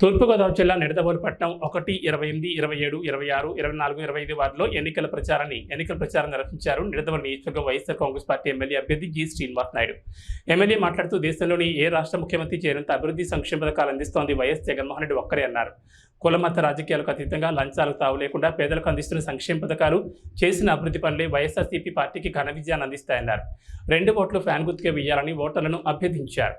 తూర్పుగోదావరి జిల్లా నిడదవోలుపట్నం ఒకటి ఇరవై ఎనిమిది ఇరవై ఏడు ఇరవై ఆరు ఇరవై నాలుగు ఇరవై ఐదు వార్డులో ఎన్నికల ప్రచారాన్ని ఎన్నికల ప్రచారం నిర్వహించారు నిడదవోలు నియోజకవర్గం వైఎస్ఆర్ కాంగ్రెస్ పార్టీ ఎమ్మెల్యే అభ్యర్థి జి శ్రీనివాస్ నాయుడు. ఎమ్మెల్యే మాట్లాడుతూ దేశంలోని ఏ రాష్ట్ర ముఖ్యమంత్రి చేయనంత అభివృద్ధి సంక్షేమ పథకాలు అందిస్తోంది వైఎస్ జగన్మోహన్ రెడ్డి ఒక్కరే అన్నారు. కులమత రాజకీయాలకు అతీతంగా లంచాలకు తావు లేకుండా పేదలకు అందిస్తున్న సంక్షేమ పథకాలు చేసిన అభివృద్ధి పనులే వైఎస్ఆర్సీపీ పార్టీకి ఘన విజయాన్ని అందిస్తాయన్నారు. రెండు ఓట్లు ఫ్యాన్ గుర్తుకే వేయాలని ఓటర్లను అభ్యర్థించారు.